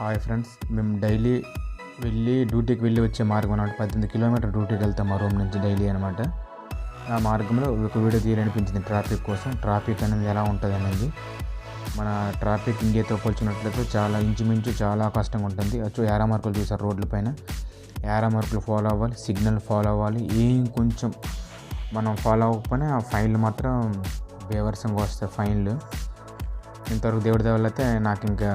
Hi friends మేము daily వెళ్ళి డ్యూటీకి వెళ్ళి వచ్చే మార్గం అనమాట పద్దెనిమిది కిలోమీటర్ డ్యూటీకి వెళ్తాం మా రూమ్ నుంచి డైలీ అనమాట ఆ మార్గంలో ఒక వీడియో తీయాలనిపించింది ట్రాఫిక్ కోసం. ట్రాఫిక్ అనేది ఎలా ఉంటుంది అనేది మన ట్రాఫిక్ ఇండియాతో పోల్చినట్లయితే చాలా ఇంచుమించు చాలా కష్టంగా ఉంటుంది. వచ్చి ఏరా మార్కులు చూసారు రోడ్ల పైన. మార్కులు ఫాలో అవ్వాలి సిగ్నల్ ఫాలో అవ్వాలి. ఏం కొంచెం మనం ఫాలో అవ్వకపోయినా ఆ ఫైన్లు మాత్రం బేవర్సంగా వస్తాయి ఫైన్లు. ఇంతవరకు దేవుడి దేవుళ్ళైతే నాకు ఇంకా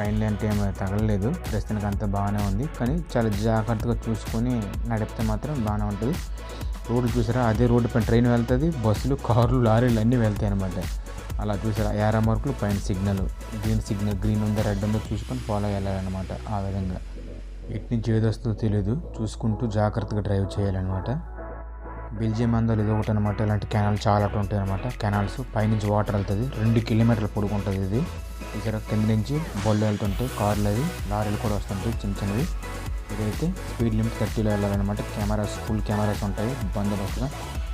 ఫైనల్ అంటే ఏమి తగలలేదు. ప్రస్తుతానికి అంతా బాగానే ఉంది. కానీ చాలా జాగ్రత్తగా చూసుకొని నడిపితే మాత్రం బాగానే ఉంటుంది. రోడ్డు చూసారా? అదే రోడ్డు పైన ట్రైన్ వెళ్తుంది బస్సులు కార్లు లారీలు అన్నీ వెళ్తాయి అనమాట అలా చూసారా? యారా మార్కులు పైన సిగ్నల్ గ్రీన్ సిగ్నల్ గ్రీన్ ఉందా రెడ్ ఉందో చూసుకొని ఫాలో వెళ్ళాలన్నమాట ఆ విధంగా. ఎటు నుంచి ఏది వస్తుందో తెలియదు చూసుకుంటూ జాగ్రత్తగా డ్రైవ్ చేయాలన్నమాట. బెల్జియం అందాలు ఇది ఒకటి అనమాట ఇలాంటి కెనాల్ చాలా ఉంటాయి అనమాట కెనాల్స్ పైనుంచి వాటర్ వెళ్తుంది. రెండు కిలోమీటర్ల పొడుగుంటుంది ఇది. ఇక్కడ కింద నుంచి బొల్లు వెళ్తుంటాయి కార్లు అవి లారీలు కూడా వస్తుంటాయి చిన్న చిన్నవి. ఇదైతే స్పీడ్ లిమిట్ థర్టీలో వెళ్ళాలన్నమాట. కెమెరాస్ ఫుల్ కెమెరాస్ ఉంటాయి బందోబస్తుగా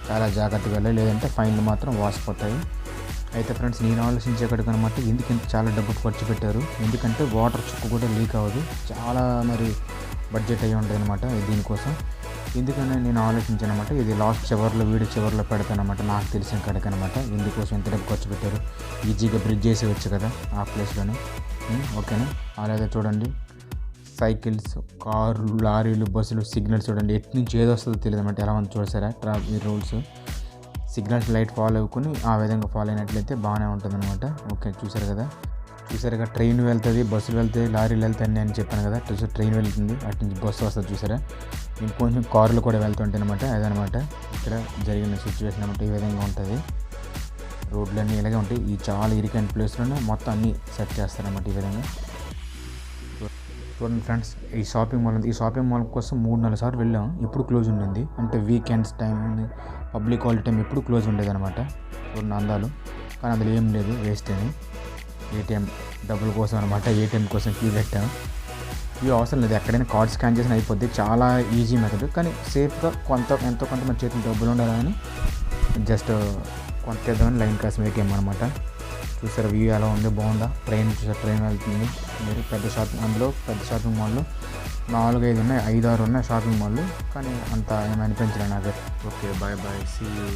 చాలా జాగ్రత్తగా వెళ్ళాలి. లేదంటే ఫైన్లు మాత్రం వాసిపోతాయి. అయితే ఫ్రెండ్స్ నేను ఆలోచించేకడికి అనమాట ఎందుకు ఇంత చాలా డబ్బు ఖర్చు పెట్టారు? ఎందుకంటే వాటర్ చుక్క కూడా లీక్ అవ్వదు. చాలా మరి బడ్జెట్ అయ్యి ఉంటుంది అనమాట దీనికోసం. ఎందుకని నేను ఆలోచించాను అనమాట ఇది లాస్ట్ చివరిలో వీడియో చివరిలో పెడతానమాట నాకు తెలిసిన కడక అనమాట ఎందుకోసం ఎంత డబ్బు ఖర్చు పెట్టారు? ఈజీగా బ్రిడ్జ్ చేసేవచ్చు కదా ఆ ప్లేస్లోనే. ఓకేనా? అలాగే చూడండి. సైకిల్స్ కార్లు లారీలు బస్సులు సిగ్నల్స్ చూడండి. ఎటు నుంచి ఏది వస్తుందో తెలియదు అనమాట ఎలా ఉంది చూడసారా traffic rules. Signals light follow అవ్వుకుని ఆ విధంగా ఫాలో అయినట్లయితే బాగానే ఉంటుంది అనమాట ఓకే చూసారు కదా? చూసారుగా ట్రైన్ వెళ్తుంది బస్సులు వెళ్తాయి లారీలు వెళ్తాయి అని చెప్పాను కదా చూసారు ట్రైన్ వెళ్తుంది అటు నుంచి బస్సు వస్తుంది చూసారా? ఇంకొంచెం కార్లు కూడా వెళ్తుంటాయి అనమాట అదనమాట ఇక్కడ జరిగిన సిచ్యువేషన్ అనమాట ఈ విధంగా ఉంటుంది. రోడ్లన్నీ ఇలాగే ఉంటాయి. ఈ చాలా ఇరికైన ప్లేస్లోనే మొత్తం అన్నీ సెట్ చేస్తారన్నమాట ఈ విధంగా. చూడండి ఫ్రెండ్స్ ఈ షాపింగ్ మాల్ ఉంది. ఈ షాపింగ్ మాల్ కోసం మూడు నాలుగు సార్లు వెళ్ళాం. ఇప్పుడు క్లోజ్ ఉండింది. అంటే weekends time public holiday time ఎప్పుడు క్లోజ్ ఉండేది అనమాట చూడండి అందాలు. కానీ అందులో ఏం లేదు వేస్ట్ అని ఏటీఎం డబ్బుల కోసం అనమాట ఏటీఎం కోసం క్యూ పెట్టాం క్యూ అవసరం లేదు ఎక్కడైనా కార్డ్ స్కాన్ చేసిన అయిపోద్ది. చాలా ఈజీ మెథడ్ కానీ సేఫ్గా కొంత ఎంతో కొంత మన చేతులు డబ్బులు ఉండాలని జస్ట్ కొంత చేద్దామని లైన్ కోసం ఏటీఎం అనమాట చూసారా వ్యూ ఎలా ఉంది? బాగుందా? ట్రైన్ చూసారు? ట్రైన్ వెళ్తుంది. మీరు పెద్ద షాపింగ్ అందులో పెద్ద షాపింగ్ మాల్లో నాలుగు ఐదు ఉన్నాయి ఐదు ఆరు ఉన్నాయి షాపింగ్ మాల్లు కానీ అంత ఏమి అనిపించలేదు నాకు. Okay bye bye see you